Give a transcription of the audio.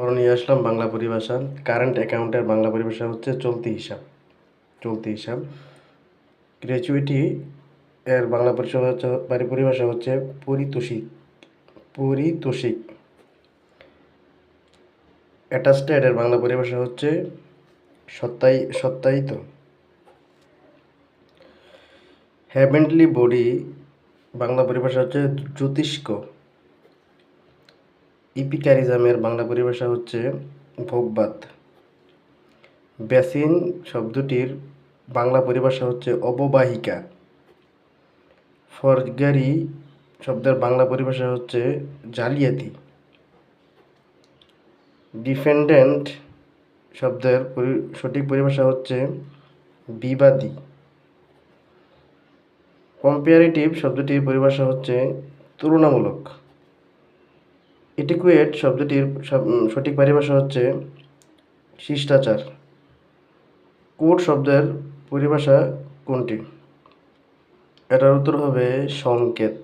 আবারও নিয়ে আসলাম বাংলা পরিভাষা। কারেন্ট অ্যাকাউন্টের বাংলা পরিভাষা হচ্ছে চলতি হিসাব। চলতি হিসাব। গ্র্যাচুইটি এর বাংলা পরিষেবা হচ্ছে পরিভাষা হচ্ছে পরিতোষিক। পরিতোষিক। অ্যাটাস্টেড এর বাংলা পরিভাষা হচ্ছে সত্যায়ী সত্যায়িত হ্যাভেন্টলি বডি বাংলা পরিভাষা হচ্ছে জ্যোতিষ্ক। ইপিক্যারিজমের বাংলা পরিভাষা হচ্ছে ভোগবাদ। বেসিন শব্দটির বাংলা পরিভাষা হচ্ছে অববাহিকা। ফরজগারি শব্দের বাংলা পরিভাষা হচ্ছে জালিয়াতি। ডিফেন্ডেন্ট শব্দের সঠিক পরিভাষা হচ্ছে বিবাদী। কম্পারেটিভ শব্দটির পরিভাষা হচ্ছে তুলনামূলক। এটিকুয়েট শব্দটির সঠিক পরিভাষা হচ্ছে শিষ্টাচার। কোট শব্দের পরিভাষা কোনটি? এটার উত্তর হবে সংকেত।